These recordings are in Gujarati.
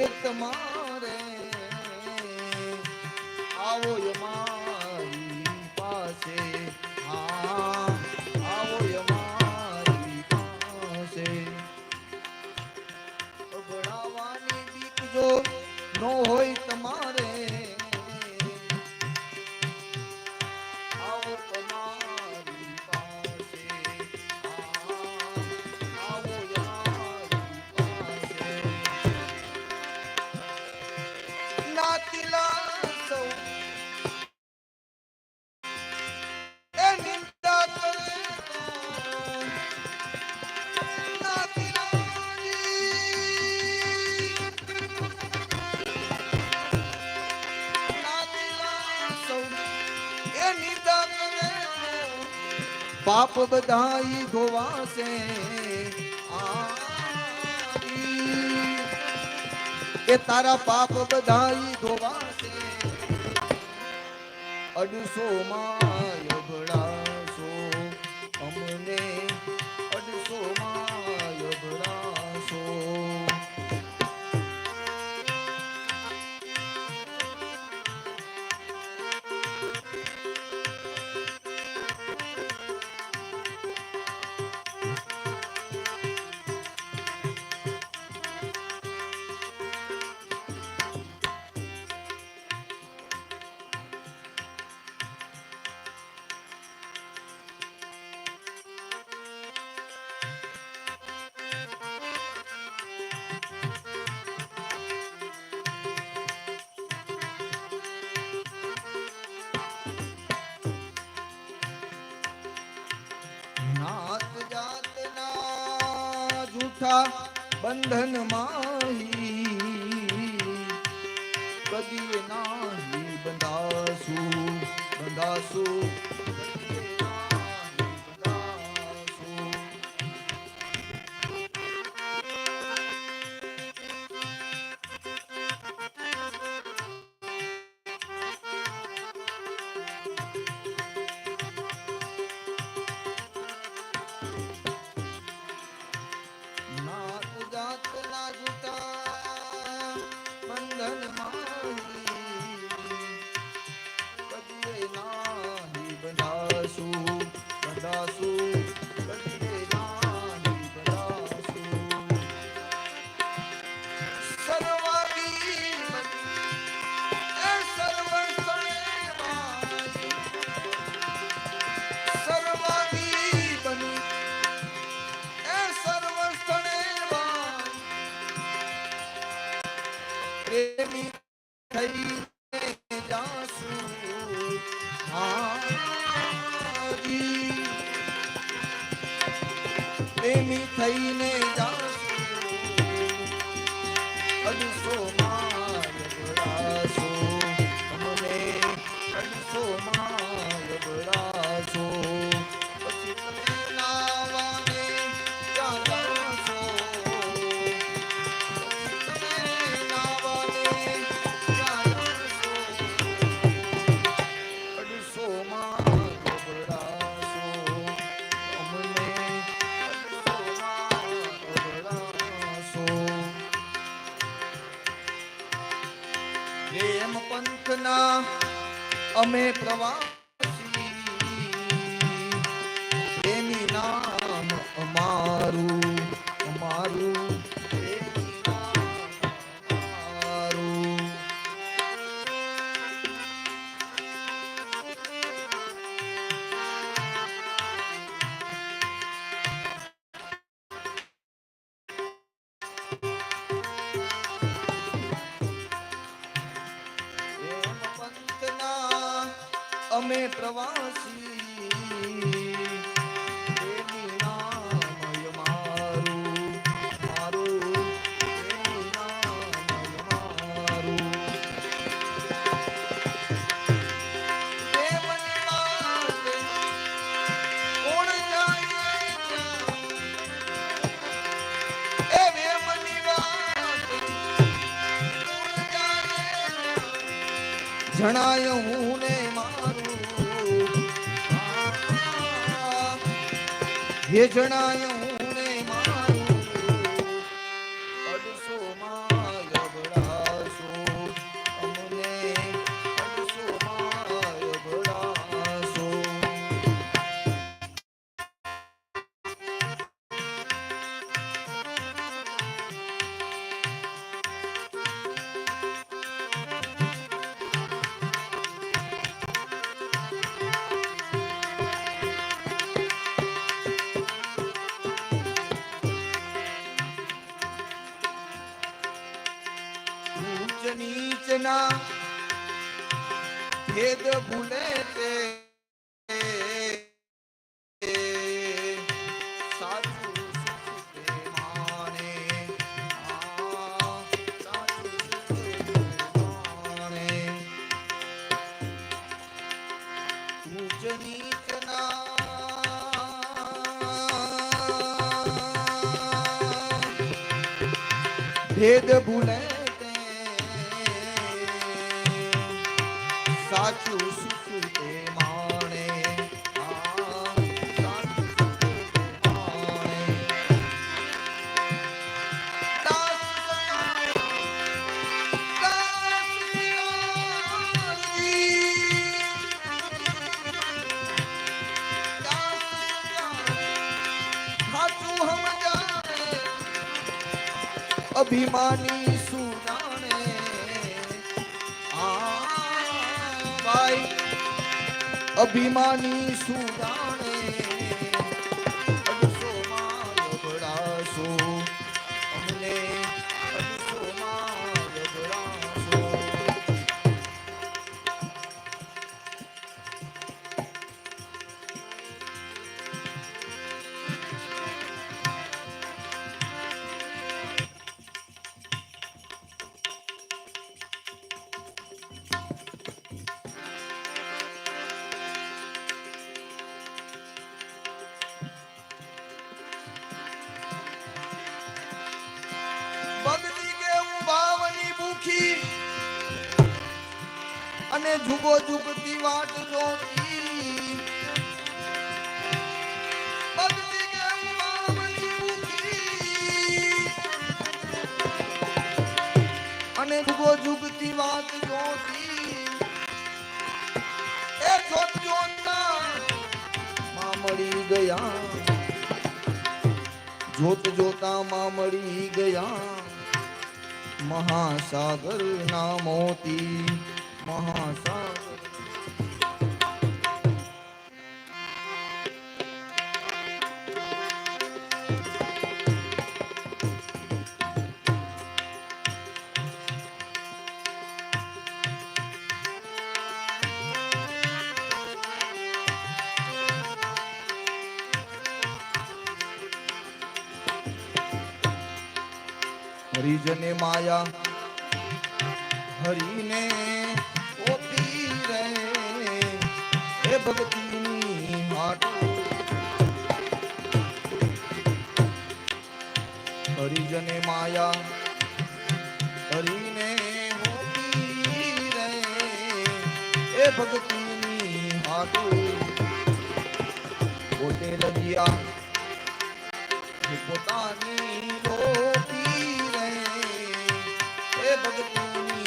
युक्त मा પાપ બધા ઈ ધોવાશે એ તારા પાપ બધાઈ ધોવાશે. અડસો માં છૂટા બંધન માહી કદી નાહી બંધાસુ બંધાસુ long. Thank you. જણાયું હું ને મારું. હે. નીચના ભેદ ભૂલે તે. साक्षी અભિમાની સુનાણે જુગતી વાત જોતી એ જોત જોતા માં મળી ગયા જોત જોતા માં મળી ગયા મહાસાગર ના મોતી મહાસાગર હરિજને માયા. હરિને ઓપી રે. હે ભક્તિની માટો. હરિજને માયા. હરિને ઓપી રે. એ ભક્તિની માટો. પોતે લગિયા. પોતાની એ ભગતની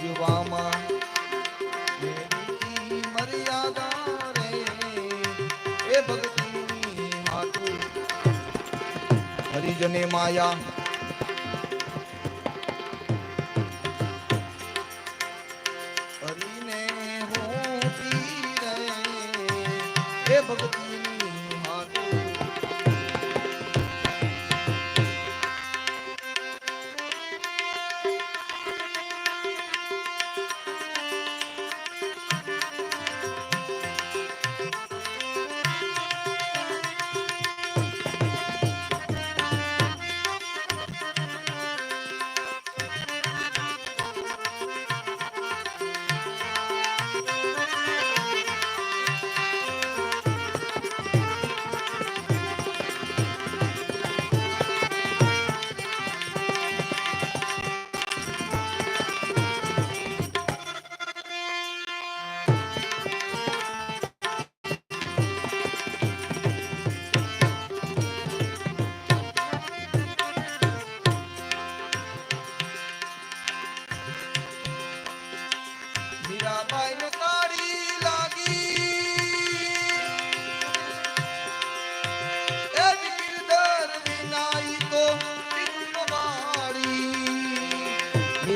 પૂજવામાં મર્યાદા રે. એ ભક્તિની હાટુ હરિજને માયા. હરિને હોતી રે એ ભક્તિની હાટુ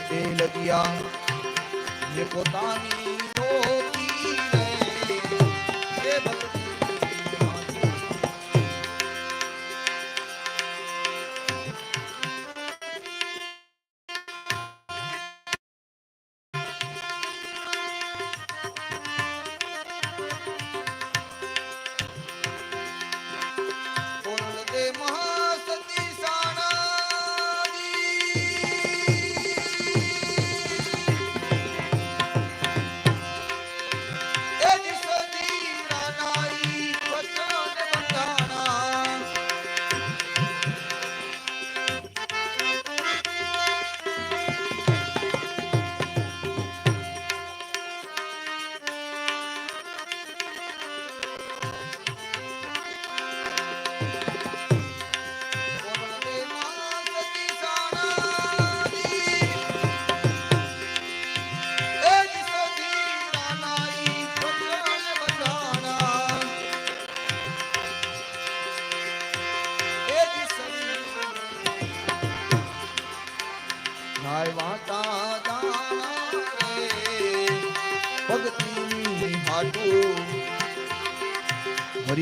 તે લતિયા જે પોતાની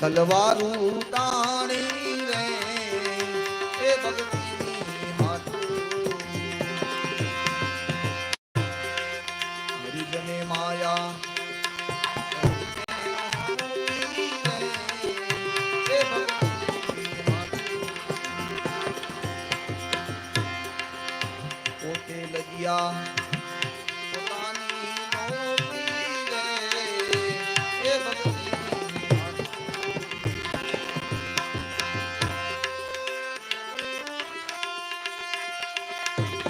તલવારું તા Bye.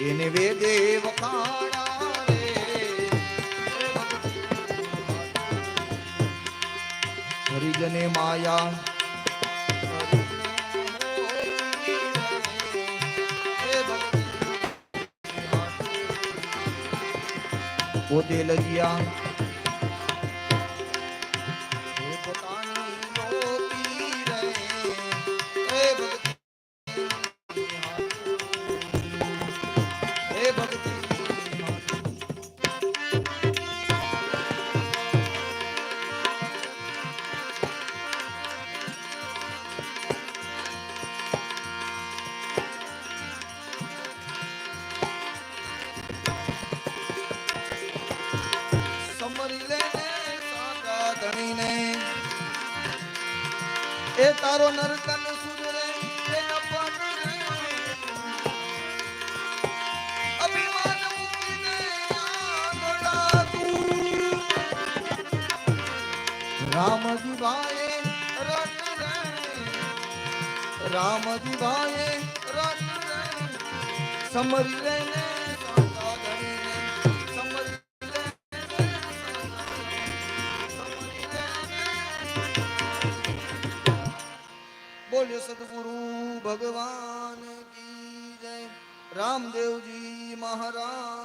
એને વે દેવ હરિજને માયા. પોતે લજિયા. રામ દિવાએ રન. રે રામ દિવાએ રન રે સમરી રે બોલ્યો સદગુરુ ભગવાન કી જય. રામદેવજી મહારાજ.